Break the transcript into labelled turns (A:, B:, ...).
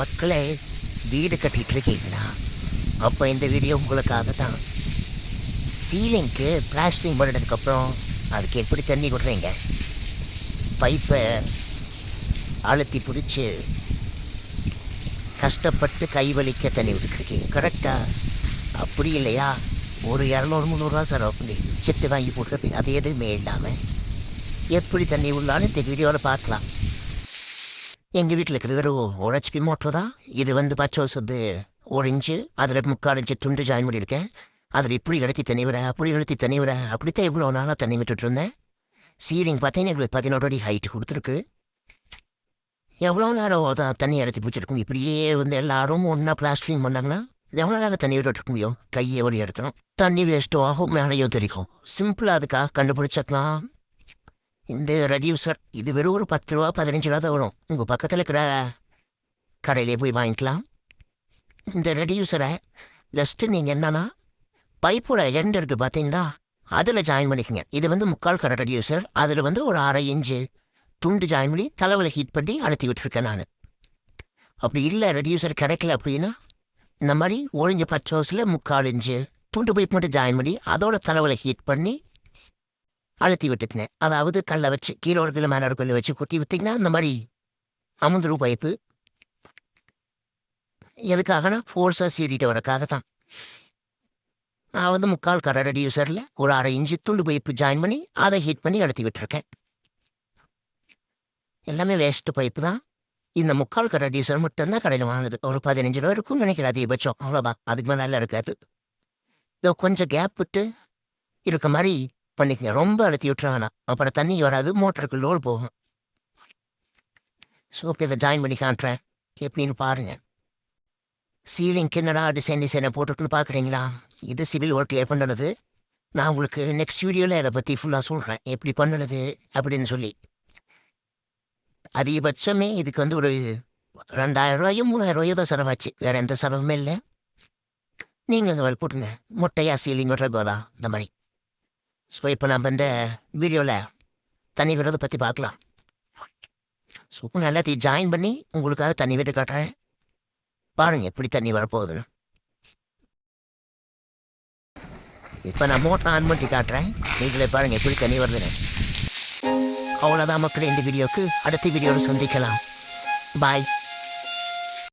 A: மக்களே வீடு கட்டிகிட்டு இருக்கீங்களா அப்போ இந்த வீடியோ உங்களுக்காக தான் சீலிங்க்கு பிளாஸ்டிங் பண்ணதுக்கப்புறம் அதுக்கு எப்படி தண்ணி விடுறீங்க? பைப்பை அழுத்தி பிடிச்சி கஷ்டப்பட்டு கை வலிக்க தண்ணி விட்டுருக்கீங்க கரெக்டாக அப்படி இல்லையா? ஒரு இரநூறு முந்நூறுரூவா செலவு பண்ணி செத்து வாங்கி போட்டுருப்பீங்க. அது எதுவுமே இல்லாமல் எப்படி தண்ணி உள்ளான்னு இந்த வீடியோவில் பார்க்கலாம். எங்கள் வீட்டில் இருக்கிறது வெறும் ஒரு ஹெச்பி மோட்டர் தான். இது வந்து பச்சை வருஷத்து ஒரு இன்ச்சு அதில் முக்கால் இன்ச்சு துண்டு ஜாயின் பண்ணியிருக்கேன் அதில் இப்படி இழுத்தி தண்ணி விட அப்படி இழுத்தி தண்ணி விட அப்படித்தான் இவ்வளோ நாளாக தண்ணி விட்டுட்டு இருந்தேன். சீலிங் பார்த்தீங்கன்னா எங்களுக்கு பதினோரு அடி ஹைட்டு கொடுத்துருக்கு. எவ்வளோ நேரம் தான் தண்ணி எடுத்து பிடிச்சிருக்கும்? இப்படியே வந்து எல்லாரும் ஒன்றா பிளாஸ்டிங் பண்ணாங்கன்னா எவ்வளோ நேரம் தண்ணி விட்டுட்டு முடியும்? கையை ஒரு எடுத்துடும் தண்ணி வேஸ்ட்டும் ஆகும் மேலேயும் தெரிக்கும் சிம்பிளாக அதுக்காக கண்டுபிடிச்சக்கலாம் இந்த ரெடியூசர் இது வெறும் ஒரு பத்து ரூபா பதினஞ்சு ரூபா தான் வரும். உங்கள் பக்கத்தில் இருக்கிற கடையிலே போய் வாங்கிக்கலாம். இந்த ரெடியூசரை ஜஸ்ட்டு நீங்கள் என்னன்னா பைப்போட எண்ட் இருக்குது பார்த்தீங்களா? அதில் ஜாயின் பண்ணிக்கங்க. இது வந்து முக்கால் கரை ரெடியூசர் அதில் வந்து ஒரு அரை இன்ச்சு துண்டு ஜாயின் பண்ணி தலைவில் ஹீட் பண்ணி அழுத்தி விட்டுருக்கேன் நான். அப்படி இல்லை ரெடியூசர் கிடைக்கல அப்படின்னா இந்த மாதிரி ஒழிஞ்ச பச்சை ஹவுஸில் முக்கால் இன்ச்சு துண்டு பைப் மட்டும் ஜாயின் பண்ணி அதோட தலைவில் ஹீட் பண்ணி அழுத்தி விட்டுட்டேன். அதாவது கல்லை வச்சு கீழே ஒரு கிலோ மேலே ஒரு கல்லை வச்சு கொட்டி விட்டிங்கன்னா இந்த மாதிரி அமுந்துரு பைப்பு எதுக்காகனா ஃபோர்ஸாக சீடிட்டு வரக்காக தான் நான் வந்து முக்கால் கரை ரெடியூசரில் ஒரு அரை இன்ச்சு துண்டு பைப்பு ஜாயின் பண்ணி அதை ஹீட் பண்ணி அழுத்தி விட்டுருக்கேன். எல்லாமே வேஸ்ட்டு பைப்பு தான். இந்த முக்கால் கரை ரெடியூசர் மட்டும்தான் கடையில் வாங்குது. ஒரு பதினஞ்சு ரூபா இருக்கும்னு நினைக்கிறேன் அதிகபட்சம். அவ்வளோதான் அதுக்கு மேலே நல்லா இருக்காது. இதோ கொஞ்சம் கேப் விட்டு இருக்க மாதிரி பண்ணிக்கங்க. ரொம்ப அழுத்தி விட்டுறாங்கன்னா அப்புறம் தண்ணி வராது. மோட்டருக்கு லோடு போகும். ஸோ ஓகே இதை ஜாயின் பண்ணி காட்டுறேன். எப்படின்னு பாருங்கள் சீலிங் என்னடா டிசைன் டிசைனை போட்டிருக்குன்னு பார்க்குறீங்களா இது சிவில் ஒர்க் பண்ணுறது. நான் உங்களுக்கு நெக்ஸ்ட் வீடியோவில் இதை பற்றி ஃபுல்லாக சொல்கிறேன் எப்படி பண்ணுறது அப்படின்னு சொல்லி. அதிகபட்சமே இதுக்கு வந்து ஒரு ரெண்டாயிரம் ரூபாயோ மூணாயிரம் ரூபாயோ தான் செலவாச்சு. வேறு எந்த செலவுமே இல்லை. நீங்கள் போட்டுங்க முட்டையாக சீலிங் விடுற போதா? இந்த மாதிரி. ஸோ இப்போ நம்ம இந்த வீடியோவில் தண்ணி விடுறதை பற்றி பார்க்கலாம். ஸோ எல்லாத்தையும் ஜாயின் பண்ணி உங்களுக்காக தண்ணி விட்டு காட்டுறேன். பாருங்கள் எப்படி தண்ணி வரப்போகுதுன்னு. இப்போ நான் மோட்டர் ஆன் பண்ணி காட்டுறேன். நீங்களே பாருங்கள் எப்படி தண்ணி வருதுன்னு. அவ்வளோதான் மக்கள் இந்த வீடியோக்கு அடுத்த வீடியோவில் சந்திக்கலாம். பாய்